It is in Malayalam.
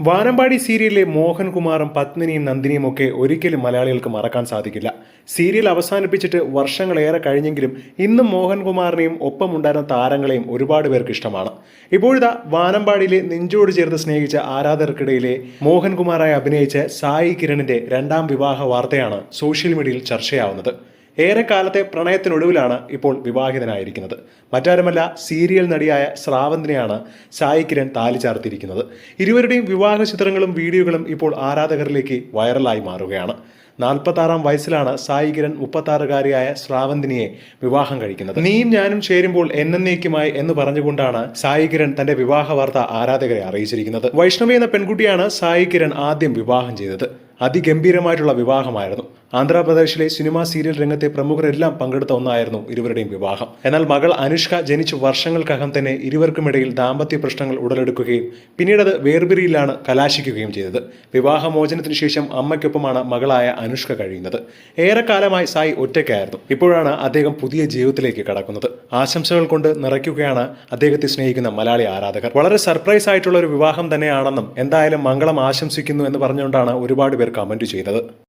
വാനമ്പാടി സീരിയലിലെ മോഹൻകുമാറും പത്മിനിയും നന്ദിനിയും ഒക്കെ ഒരിക്കലും മലയാളികൾക്ക് മറക്കാൻ സാധിക്കില്ല. സീരിയൽ അവസാനിപ്പിച്ചിട്ട് വർഷങ്ങളേറെ കഴിഞ്ഞെങ്കിലും ഇന്നും മോഹൻകുമാറിനെയും ഒപ്പമുണ്ടായിരുന്ന താരങ്ങളെയും ഒരുപാട് പേർക്ക് ഇഷ്ടമാണ്. ഇപ്പോഴിതാ വാനമ്പാടിയിലെ നെഞ്ചോട് ചേർത്ത് സ്നേഹിച്ച ആരാധകർക്കിടയിലെ മോഹൻകുമാറായി അഭിനയിച്ച സായി കിരണിന്റെ രണ്ടാം വിവാഹ വാർത്തയാണ് സോഷ്യൽ മീഡിയയിൽ ചർച്ചയാവുന്നത്. ഏറെക്കാലത്തെ പ്രണയത്തിനൊടുവിലാണ് ഇപ്പോൾ വിവാഹിതനായിരിക്കുന്നത്. മറ്റാരുമല്ല സീരിയൽ നടിയായ ശ്രാവന്തിനെയാണ് സായി കിരൺ താലി ചാർത്തിയിരിക്കുന്നത് ഇരുവരുടെയും വിവാഹ ചിത്രങ്ങളും വീഡിയോകളും ഇപ്പോൾ ആരാധകരിലേക്ക് വൈറലായി മാറുകയാണ്. നാൽപ്പത്താറാം വയസ്സിലാണ് സായി കിരൺ മുപ്പത്താറുകാരിയായ ശ്രാവന്തിനിയെ വിവാഹം കഴിക്കുന്നത്. നീയും ഞാനും ചേരുമ്പോൾ എന്നേക്കുമായി എന്ന് പറഞ്ഞുകൊണ്ടാണ് സായി കിരൺ തന്റെ വിവാഹ വാർത്ത ആരാധകരെ അറിയിച്ചിരിക്കുന്നത്. വൈഷ്ണവി എന്ന പെൺകുട്ടിയാണ് സായി കിരൺ ആദ്യം വിവാഹം ചെയ്തത്. അതിഗംഭീരമായിട്ടുള്ള വിവാഹമായിരുന്നു. ആന്ധ്രാപ്രദേശിലെ സിനിമാ സീരിയൽ രംഗത്തെ പ്രമുഖരെല്ലാം പങ്കെടുത്ത ഒന്നായിരുന്നു ഇരുവരുടെയും വിവാഹം. എന്നാൽ മകൾ അനുഷ്ക ജനിച്ച് വർഷങ്ങൾക്കകം തന്നെ ഇരുവർക്കുമിടയിൽ ദാമ്പത്യ പ്രശ്നങ്ങൾ ഉടലെടുക്കുകയും പിന്നീട് അത് വേർപിരിയിലാണ് കലാശിക്കുകയും ചെയ്തത്. വിവാഹമോചനത്തിന് ശേഷം അമ്മയ്ക്കൊപ്പമാണ് മകളായ അനുഷ്ക കഴിയുന്നത്. ഏറെക്കാലമായി സായി ഒറ്റയ്ക്കായിരുന്നു. ഇപ്പോഴാണ് അദ്ദേഹം പുതിയ ജീവിതത്തിലേക്ക് കടക്കുന്നത്. ആശംസകൾ കൊണ്ട് നിറയ്ക്കുകയാണ് അദ്ദേഹത്തെ സ്നേഹിക്കുന്ന മലയാളി ആരാധകർ. വളരെ സർപ്രൈസ് ആയിട്ടുള്ള ഒരു വിവാഹം തന്നെയാണെന്നും എന്തായാലും മംഗളം ആശംസിക്കുന്നു എന്ന് പറഞ്ഞുകൊണ്ടാണ് ഒരുപാട് കമന്റ് ചെയ്തത്.